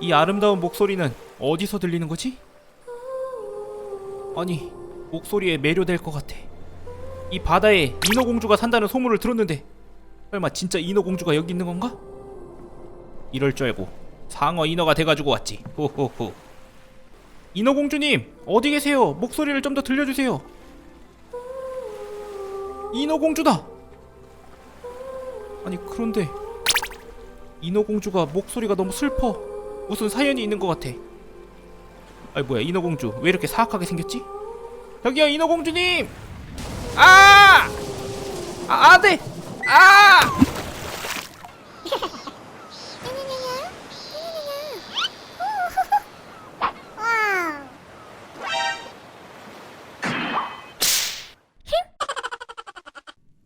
이 아름다운 목소리는 어디서 들리는 거지? 아니 목소리에 매료될 것 같아. 이 바다에 인어공주가 산다는 소문을 들었는데 설마 진짜 인어공주가 여기 있는 건가? 이럴 줄 알고 상어 인어가 돼가지고 왔지. 호호호. 인어공주님 어디 계세요? 목소리를 좀 더 들려주세요. 인어공주다! 아니 그런데 인어공주가 목소리가 너무 슬퍼 무슨 사연이 있는 것 같아 아이 뭐야 인어공주 왜 이렇게 사악하게 생겼지? 저기요 인어공주님 아! 아 안돼! 아!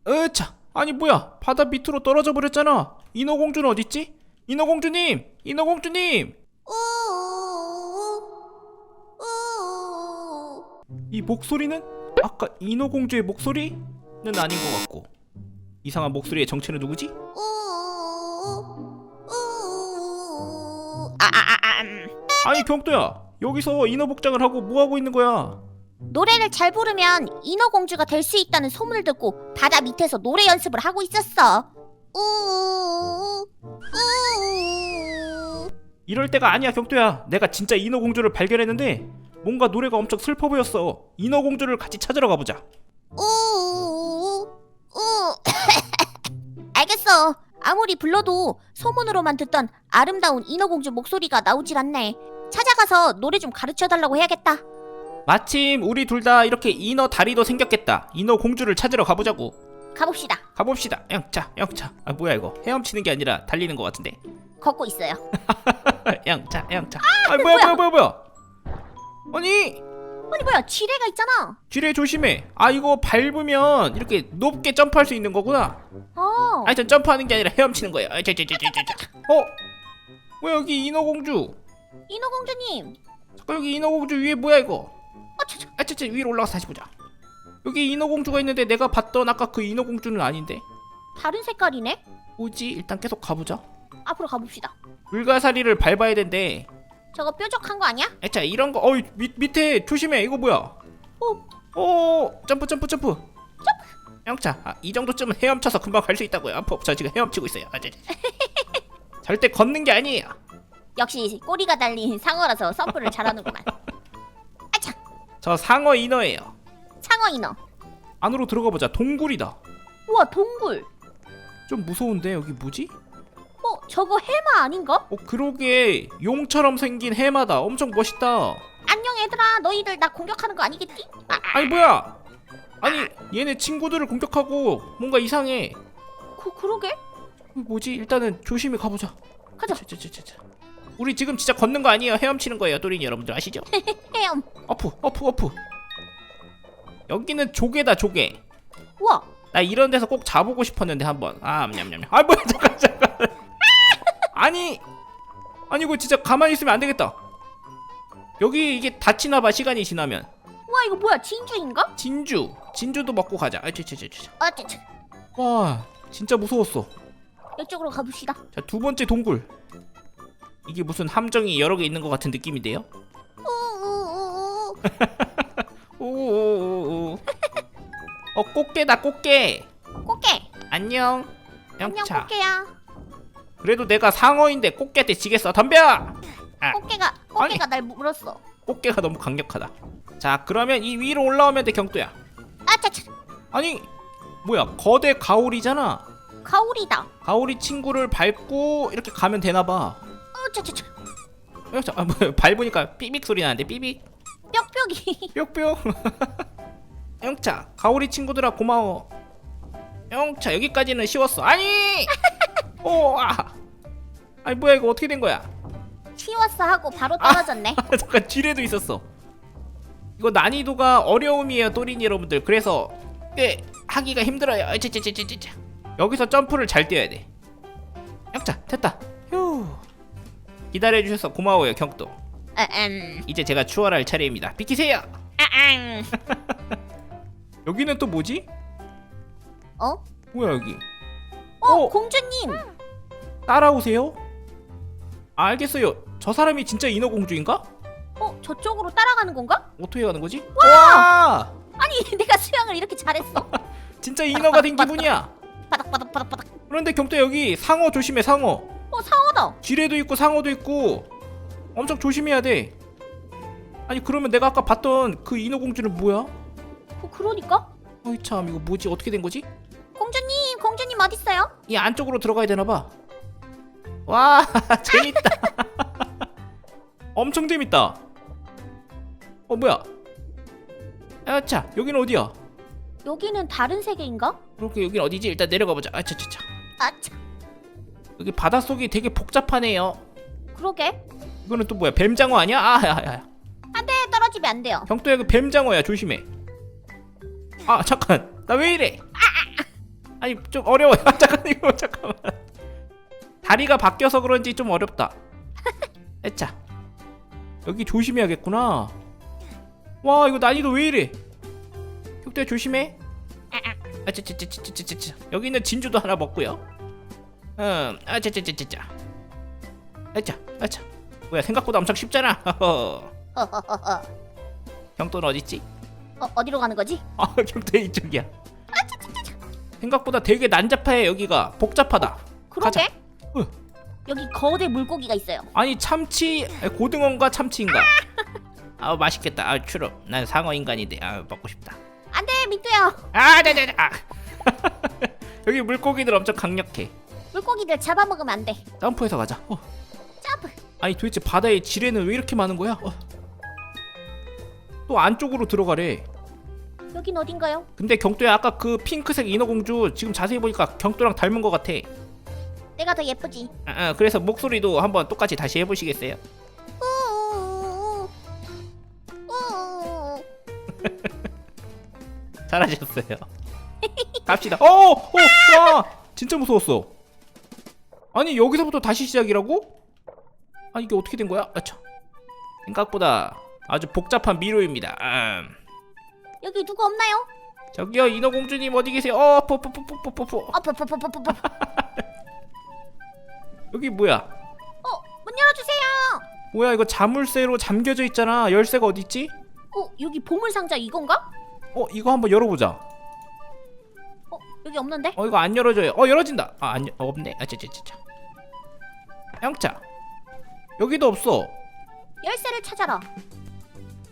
으차 아니 뭐야 바다 밑으로 떨어져 버렸잖아 인어공주는 어딨지? 인어공주님 인어공주님 이 목소리는 아까 인어공주의 목소리는 아닌 것 같고 이상한 목소리의 정체는 누구지? 아니 경도야 여기서 인어 복장을 하고 뭐 하고 있는 거야? 노래를 잘 부르면 인어공주가 될 수 있다는 소문을 듣고 바다 밑에서 노래 연습을 하고 있었어. 우 우우우. 이럴 때가 아니야 경도야 내가 진짜 인어공주를 발견했는데 뭔가 노래가 엄청 슬퍼 보였어 인어공주를 같이 찾으러 가보자 우. 알겠어. 아무리 불러도 소문으로만 듣던 아름다운 인어공주 목소리가 나오질 않네. 찾아가서 노래 좀 가르쳐 달라고 해야겠다. 마침 우리 둘 다 이렇게 인어 다리도 생겼겠다 인어 공주를 찾으러 가보자고 가봅시다. 가봅시다 영차 영차 아 뭐야 이거 헤엄치는 게 아니라 달리는 것 같은데 걷고 있어요. 영차 영차 아 뭐야 뭐야 뭐야 뭐야 아니 아니 뭐야 지뢰가 있잖아. 쥐레 조심해 아 이거 밟으면 이렇게 높게 점프할 수 있는 거구나 어. 아니 전 점프하는 게 아니라 헤엄치는 거예요 아, 저, 저, 저, 저, 저, 저. 어? 왜 여기 인어공주 인어공주님. 잠깐 여기 인어공주 위에 뭐야 이거 어, 저, 저. 아차차 위로 올라가서 다시 보자 여기 인어공주가 있는데 내가 봤던 아까 그 인어공주는 아닌데? 다른 색깔이네. 뭐지? 일단 계속 가보자. 앞으로 가봅시다. 불가사리를 밟아야 된대. 저거 뾰족한 거 아니야? 아차 이런 거 어이 밑, 밑에 조심해. 이거 뭐야? 어. 어 점프 점프 점프. 점프! 영차. 아, 이 정도쯤은 헤엄쳐서 금방 갈 수 있다고요. 아프 저 지금 헤엄치고 있어요. 아, 저, 저, 저. 절대 걷는 게 아니에요. 역시 꼬리가 달린 상어라서 점프를 잘하는구만. 아차, 저 상어 인어예요 상어 인어. 안으로 들어가 보자 동굴이다 우와 동굴. 좀 무서운데 여기 뭐지? 어 저거 해마 아닌가? 어 그러게 용처럼 생긴 해마다 엄청 멋있다 안녕 얘들아 너희들 나 공격하는 거 아니겠지? 아, 아니 뭐야 아니 얘네 친구들을 공격하고 뭔가 이상해 그 그러게. 뭐지 일단은 조심히 가보자 가자. 자, 자, 자, 자, 자. 우리 지금 진짜 걷는 거 아니에요 헤엄치는 거예요 또린이 여러분들 아시죠? 헤엄. 어프 어프 어프 여기는 조개다 조개. 우와. 나 이런 데서 꼭 자보고 싶었는데 한번. 아 냠냠냠. 아 뭐야 잠깐 잠깐. 아니 아니 이거 진짜 가만히 있으면 안 되겠다. 여기 이게 다치나 봐 시간이 지나면. 우와 이거 뭐야? 진주인가? 진주. 진주도 먹고 가자. 아차차차차 어쩌 와 진짜 무서웠어. 이쪽으로 가봅시다. 자 두 번째 동굴. 이게 무슨 함정이 여러 개 있는 것 같은 느낌인데요? 우우우우. 어 꽃게다 꽃게. 꽃게. 안녕. 안녕 영차. 꽃게야. 그래도 내가 상어인데 꽃게한테 지겠어. 덤벼! 아. 꽃게가 꽃게가 날 물었어. 꽃게가 너무 강력하다. 자 그러면 이 위로 올라오면 돼 경도야. 아차차. 아니 뭐야. 거대 가오리잖아. 가오리다. 가오리 친구를 밟고 이렇게 가면 되나봐. 어차차차. 영차 아 뭐야. 밟으니까 삐빅 소리 나는데 삐빅. 뾱뾱이. 뿅뿅 영차 가오리 친구들아 고마워. 영차 여기까지는 쉬웠어. 아니! 오아. 아니 뭐야 이거 어떻게 된 거야? 치웠어 하고 바로 떨어졌네. 잠깐 지뢰도 있었어. 이거 난이도가 어려움이에요 또린 여러분들. 그래서 꽤 하기가 힘들어요. 찌찌찌찌찌 여기서 점프를 잘 뛰어야 돼. 영차 됐다. 휴. 기다려주셔서 고마워요 경도. 음. 이제 제가 추월할 차례입니다. 비키세요! 아앙. 여기는 또 뭐지? 어? 뭐야 여기 어, 어. 공주님. 따라오세요. 알겠어요. 저 사람이 진짜 인어공주인가? 어 저쪽으로 따라가는 건가? 어떻게 가는 거지? 와! 아니 내가 수영을 이렇게 잘했어. 진짜 인어가 된 기분이야. 바닥 바닥 바닥 바닥. 그런데 경태 여기 상어 조심해 상어. 어 상어다. 지뢰도 있고 상어도 있고 엄청 조심해야 돼. 아니 그러면 내가 아까 봤던 그 인어공주는 뭐야? 어, 그러니까 어이 참 이거 뭐지 어떻게 된 거지? 공주님 공주님 어디 있어요? 이 안쪽으로 들어가야 되나 봐. 와 재밌다. 엄청 재밌다. 어 뭐야? 아차 여기는 어디야? 여기는 다른 세계인가? 그렇게 여긴 어디지? 일단 내려가 보자. 아차차차. 아차 여기 바닷속이 되게 복잡하네요. 그러게. 이거는 또 뭐야? 뱀장어 아니야? 아야야. 안돼 떨어지면 안 돼요. 경도야 그 뱀장어야 조심해. 아 잠깐 나 왜 이래? 아니 좀 어려워요. 잠깐 이거 잠깐만. 다리가 바뀌어서 그런지 좀 어렵다. 에차 여기 조심해야겠구나. 와 이거 난이도 왜 이래? 경도야 조심해. 아차차차차차차 여기 있는 진주도 하나 먹고요. 음 아차차차차차. 아차 아차 뭐야 생각보다 엄청 쉽잖아. 경도는 어딨지? 어 어디로 가는 거지? 아 경태 이쪽이야. 생각보다 되게 난잡해 여기가 복잡하다. 그러게. 어. 여기 거대 물고기가 있어요. 아니 참치 아니, 고등어인가 참치인가? 아 맛있겠다. 아 추러. 난 상어 인간인데 아 먹고 싶다. 안돼 민뚜야. 아 네네네. 아. 여기 물고기들 엄청 강력해. 물고기들 잡아먹으면 안 돼. 점프해서 가자. 어. 점프. 아니 도대체 바다에 지뢰는 왜 이렇게 많은 거야? 어. 또 안쪽으로 들어가래. 여긴 어딘가요? 근데 경도야 아까 그 핑크색 인어공주 지금 자세히 보니까 경도랑 닮은 것 같아. 내가 더 예쁘지. 아, 아, 그래서 목소리도 한번 똑같이 다시 해보시겠어요? 우우우우. 우우우우. 잘하셨어요. 갑시다. 어, 어, 와, 진짜 무서웠어. 아니 여기서부터 다시 시작이라고? 아 이게 어떻게 된 거야? 아차. 생각보다 아주 복잡한 미로입니다. 음. 여기 누구 없나요? 저기요 인어공주님 어디 계세요? 어, 뽀뽀뽀뽀뽀뽀뽀. 어, 퍼퍼퍼퍼퍼퍼. 여기 뭐야? 어, 문 열어주세요. 뭐야 이거 자물쇠로 잠겨져 있잖아. 열쇠가 어디 있지? 어, 여기 보물 상자 이건가? 어, 이거 한번 열어보자. 어, 여기 없는데? 어, 이거 안 열어져요. 어, 열어진다. 아, 안 열- 어, 없네. 아, 짜짜짜짜. 형차. 여기도 없어. 열쇠를 찾아라.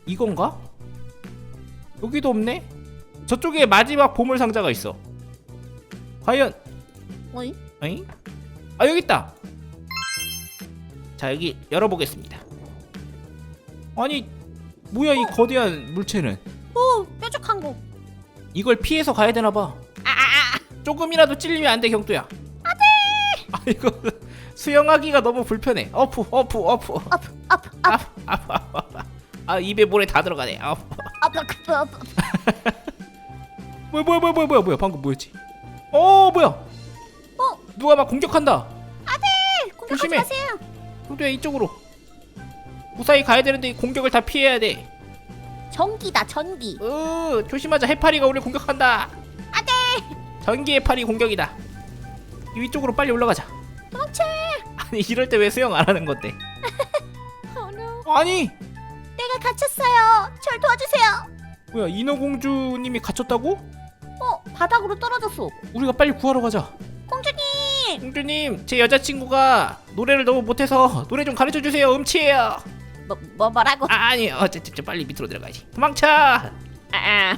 이건가? 여기도 없네. 저쪽에 마지막 보물 상자가 있어. 과연 어이? 어이? 아 여기 있다. 자 여기 열어보겠습니다. 아니 뭐야 이 거대한 물체는? 오, 뾰족한 거. 이걸 피해서 가야 되나 봐. 아, 아, 아. 조금이라도 찔리면 안 돼. 안돼. 아 이거 수영하기가 너무 불편해. 어프 어프 어프. 업, 업, 업, 아, 아, 아, 아, 아 입에 모래 다 들어가네. 아. 뭐야 뭐야 뭐야 뭐야 뭐야 뭐야 방금 뭐였지? 어 뭐야? 어, 누가 막 공격한다. 공격하지 조심해. 마세요. 경도야 이쪽으로. 무사히 가야 되는데 이 공격을 다 피해야 돼. 전기다, 전기. 으 조심하자 해파리가 우리 공격한다. 안돼. 전기 해파리 공격이다. 이 위쪽으로 빨리 올라가자. 도망쳐. 아니 이럴 때 왜 수영 안 하는 건데? No. 아니 내가 갇혔어요. 절 도와주세요. 뭐야 인어공주님이 갇혔다고? 어, 바닥으로 떨어졌어. 우리가 빨리 구하러 가자. 공주님. 공주님 제 여자친구가 노래를 너무 못해서 노래 좀 가르쳐 주세요. 음치예요. 뭐, 뭐 뭐라고? 아, 아니 어쨌든 빨리 밑으로 들어가야지. 도망쳐. 아, 아.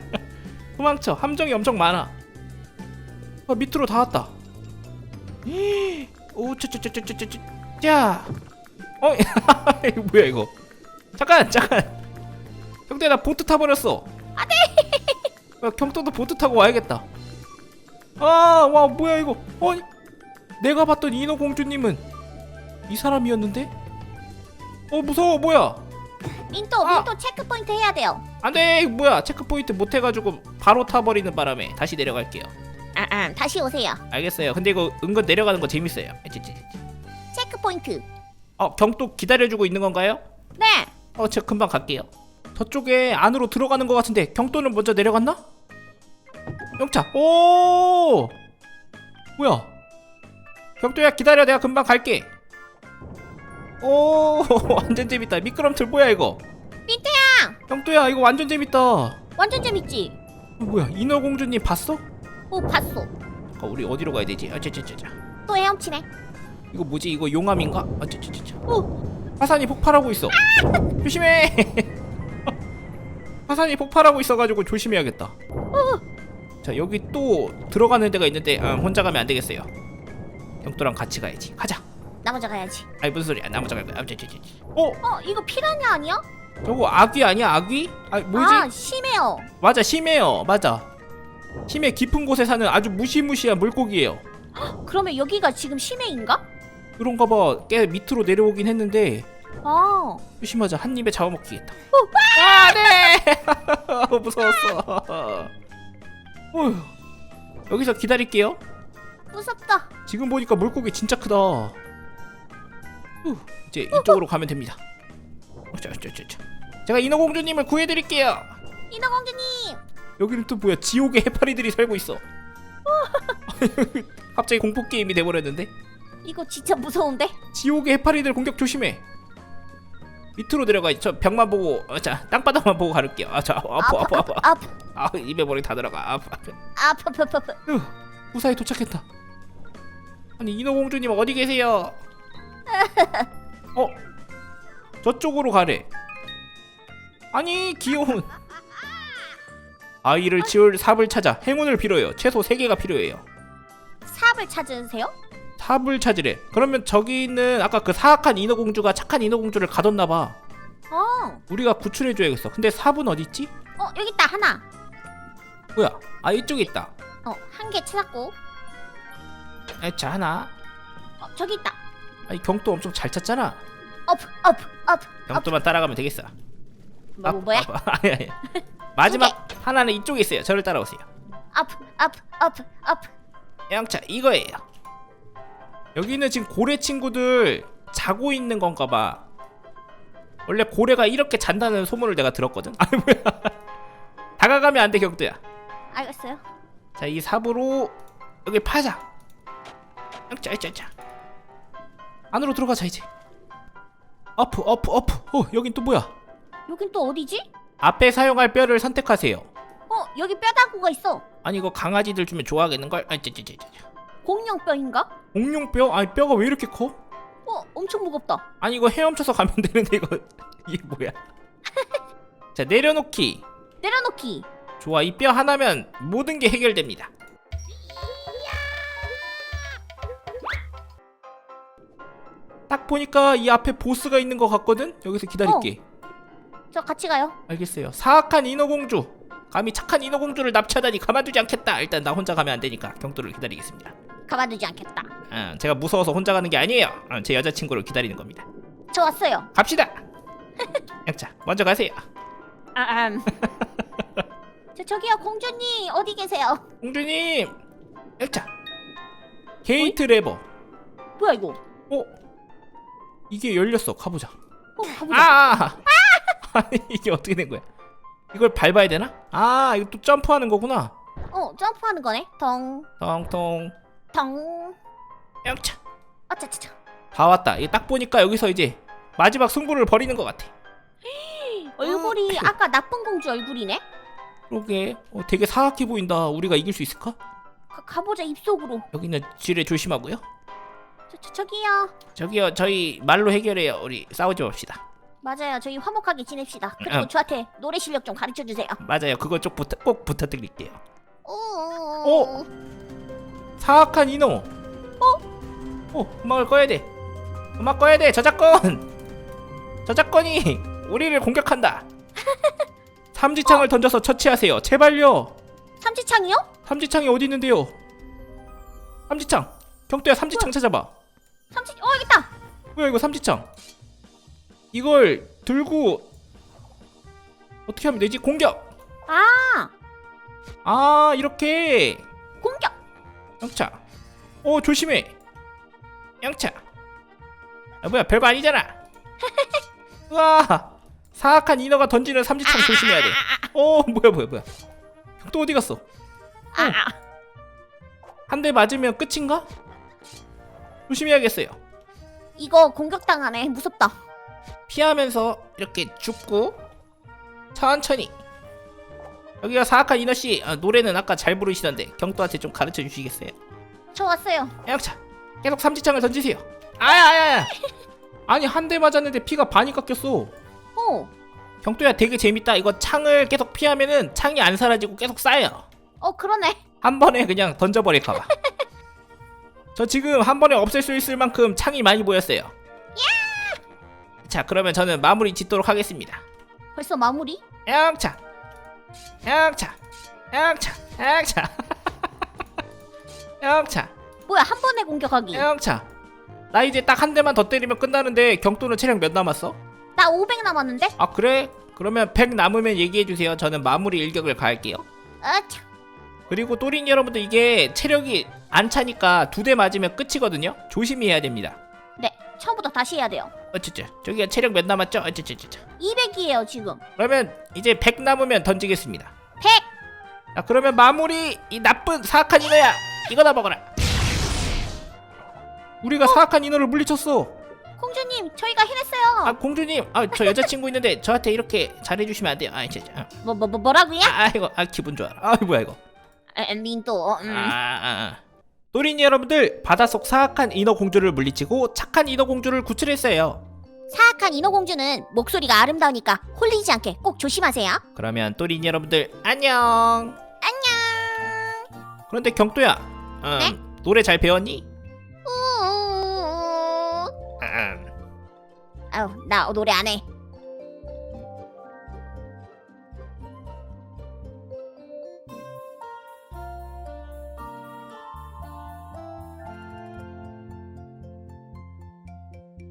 도망쳐. 함정이 엄청 많아. 아, 밑으로 다 왔다. 오, 쩌쩌쩌쩌쩌쩌. 자. 어, 이거 뭐야 이거? 잠깐, 잠깐. 경태 나 보트 타 버렸어. 안돼. 경도도 보트 타고 와야겠다. 아, 와 뭐야 이거? 어, 내가 봤던 인어 공주님은 이 사람이었는데? 어 무서워 뭐야? 민토, 아. 민토 체크포인트 해야 돼요. 안돼 뭐야 체크포인트 못 해가지고 바로 타버리는 바람에 다시 내려갈게요. 아, 아. 다시 오세요. 알겠어요. 근데 이거 은근 내려가는 거 재밌어요. 찌찌찌찌. 체크포인트. 어 경도 기다려주고 있는 건가요? 네. 어 제가 금방 갈게요. 저쪽에 안으로 들어가는 것 같은데 경도는 먼저 내려갔나? 영차. 오 뭐야? 경도야 기다려 내가 금방 갈게. 오 완전 재밌다 미끄럼틀 뭐야 이거 민트야 형또야 이거 완전 재밌다 어, 완전 재밌지? 뭐야 인어공주님 봤어? 어 봤어 어, 우리 어디로 가야 되지? 아짜짜짜짜 또 헤엄치네 이거 뭐지 이거 용암인가? 어 화산이 폭발하고 있어. 조심해. 화산이 폭발하고 있어가지고 조심해야겠다. 자 여기 또 들어가는 데가 있는데 아, 혼자 가면 안 되겠어요. 형또랑 같이 가야지. 가자. 나 먼저 가야지. 아이 무슨 소리야. 나 먼저 갈 거야 아짜짜짜 어? 어 이거 피라냐 아니야? 저거 아귀 아니야? 아귀? 아 뭐지? 아 심해요. 맞아 심해요. 맞아. 심해 깊은 곳에 사는 아주 무시무시한 물고기예요. 그러면 여기가 지금 심해인가? 그런가 봐 꽤 밑으로 내려오긴 했는데 아 조심하자 한 입에 잡아먹히겠다. 아 네! 무서웠어. 어휴, 여기서 기다릴게요. 무섭다. 지금 보니까 물고기 진짜 크다. 후, 이제 이쪽으로 가면 됩니다. 자, 자, 자, 자. 제가 인어공주님을 구해드릴게요. 인어공주님! 여기는 또 뭐야? 지옥의 해파리들이 살고 있어. 갑자기 공포 게임이 돼버렸는데? 이거 진짜 무서운데? 지옥의 해파리들 공격 조심해 밑으로 내려가 저 벽만 보고 어, 자 땅바닥만 보고 가를게요. 아 자 아파 아파 아파 아파. 아 입에 머리 다 들어가. 아파. 아파 아파 아파 아파. 아파 으, 무사히 도착했다. 아니 인어공주님 어디 계세요? 어? 저쪽으로 가래. 아니 귀여운. 아이를 지울 삽을 찾아 행운을 빌어요. 최소 3개가 필요해요. 삽을 찾으세요? 삽을 찾으래. 그러면 저기 있는 아까 그 사악한 인어공주가 착한 인어공주를 가뒀나봐. 어, 우리가 구출해줘야겠어. 근데 삽은 어딨지? 어 여기 있다 하나. 뭐야? 아 이쪽에 있다. 어 한 개 찾았고, 아자 하나. 어 저기 있다. 아 이 경도 엄청 잘 찾잖아. 업, 업, 업, 업. 경도만 따라가면 되겠어. 뭐 뭐야? 아, 아, 아니 아니. 마지막 하나는 이쪽에 있어요. 저를 따라오세요. 업, 업, 업, 업. 영차 이거예요 여기는 지금 고래 친구들 자고 있는 건가 봐 원래 고래가 이렇게 잔다는 소문을 내가 들었거든 아니 뭐야 다가가면 안 돼 경도야 알겠어요. 자 이 삽으로 여기 파자 영차 안으로 들어가자 이제 어프 어프 어프 어 여긴 또 뭐야 여긴 또 어디지? 앞에 사용할 뼈를 선택하세요 어 여기 뼈다구가 있어. 아니 이거 강아지들 주면 좋아하겠는걸? 아, 찌찌찌찌. 공룡뼈인가? 공룡뼈? 아니 뼈가 왜 이렇게 커? 어 엄청 무겁다. 아니 이거 헤엄쳐서 가면 되는데 이거 이게 뭐야? 자 내려놓기 내려놓기. 좋아 이 뼈 하나면 모든 게 해결됩니다 딱 보니까 이 앞에 보스가 있는 것 같거든? 여기서 기다릴게 저 같이 가요. 알겠어요 사악한 인어공주 감히 착한 인어공주를 납치하다니 가만두지 않겠다 일단 나 혼자 가면 안 되니까 경도를 기다리겠습니다 가만두지 않겠다. 아, 제가 무서워서 혼자 가는 게 아니에요 아, 제 여자친구를 기다리는 겁니다 저 왔어요. 갑시다 양자 먼저 가세요 아, 음. 저 저기요 공주님 어디 계세요? 공주님 양자 게이트 레버 뭐야 이거? 어? 이게 열렸어 가보자 어 가보자. 아! 아니 이게 어떻게 된 거야 이걸 밟아야 되나? 아 이거 또 점프하는 거구나 어 점프하는 거네. 덩, 통통 덩. 양차 어차차차. 다 왔다 이 딱 보니까 여기서 이제 마지막 승부를 벌이는 것 같아 얼굴이 아까 나쁜 공주 얼굴이네. 그러게 어, 되게 사악해 보인다 우리가 이길 수 있을까? 가, 가보자 입속으로. 여기는 지뢰 조심하고요 저, 저 저기요. 저기요 저희 말로 해결해요 우리 싸우지 맙시다 맞아요. 저희 화목하게 지냅시다. 그리고 음. 저한테 노래 실력 좀 가르쳐 주세요. 맞아요 그거 좀 부탁, 꼭 부탁드릴게요 오. 사악한 인어 어? 어 음악을 꺼야 돼. 음악 꺼야 돼 저작권. 저작권이 우리를 공격한다. 삼지창을 던져서 처치하세요. 제발요. 삼지창이요? 삼지창이 어디 있는데요? 삼지창. 경도야 삼지창 찾아봐. 삼지. 어 여기 있다. 뭐야 이거 삼지창? 이걸 들고 어떻게 하면 되지? 공격! 아! 아 이렇게. 영차. 오 조심해. 영차. 아 뭐야 별거 아니잖아. 우와 사악한 인어가 던지는 삼지창 조심해야 돼오 뭐야 뭐야 뭐야. 또 어디 갔어. 한 대 맞으면 끝인가? 조심해야겠어요. 이거 공격당하네. 무섭다. 피하면서 이렇게 죽고 천천히 여기가 사악한 이너씨 아, 노래는 아까 잘 부르시던데 경도한테 좀 가르쳐 주시겠어요? 저 왔어요. 양차 계속 삼지창을 던지세요 아야야야 아니 한 대 맞았는데 피가 반이 깎였어 어. 경도야 되게 재밌다 이거 창을 계속 피하면은 창이 안 사라지고 계속 쌓여 어 그러네. 한 번에 그냥 던져버릴까봐 저 지금 한 번에 없앨 수 있을 만큼 창이 많이 보였어요 자 그러면 저는 마무리 짓도록 하겠습니다 벌써 마무리? 양차 양차 양차 양차 양차 뭐야 한 번에 공격하기. 양차 나 이제 딱 한 대만 더 때리면 끝나는데 경도는 체력 몇 남았어? 나 500 남았는데? 아 그래? 그러면 100 남으면 얘기해주세요 저는 마무리 일격을 가할게요 아 참. 그리고 또린 여러분들 이게 체력이 안 차니까 두 대 맞으면 끝이거든요 조심히 해야 됩니다 네. 처음부터 다시 해야 돼요. 어쩌죠 저기가 체력 몇 남았죠? 어쩌쩌쩌 200이에요 지금. 그러면 이제 100 남으면 던지겠습니다 100. 자 그러면 마무리 이 나쁜 사악한 인어야 이거나 먹어라 우리가 사악한 인어를 물리쳤어 공주님 저희가 해냈어요. 아 공주님 아 저 여자친구 있는데 저한테 이렇게 잘해주시면 안 돼요 아 진짜 아, 뭐 뭐 뭐, 뭐라고요? 아 이거 아 기분 좋아 아 뭐야 이거 아, 민또. 음. 아, 아, 아. 또린이 여러분들 바닷속 사악한 인어 공주를 물리치고 착한 인어 공주를 구출했어요 사악한 인어공주는 목소리가 아름다우니까 홀리지 않게 꼭 조심하세요. 그러면 또린이 여러분들 안녕 안녕. 그런데 경도야 음, 네? 노래 잘 배웠니? 우. 음, 아우 나 노래 안 해.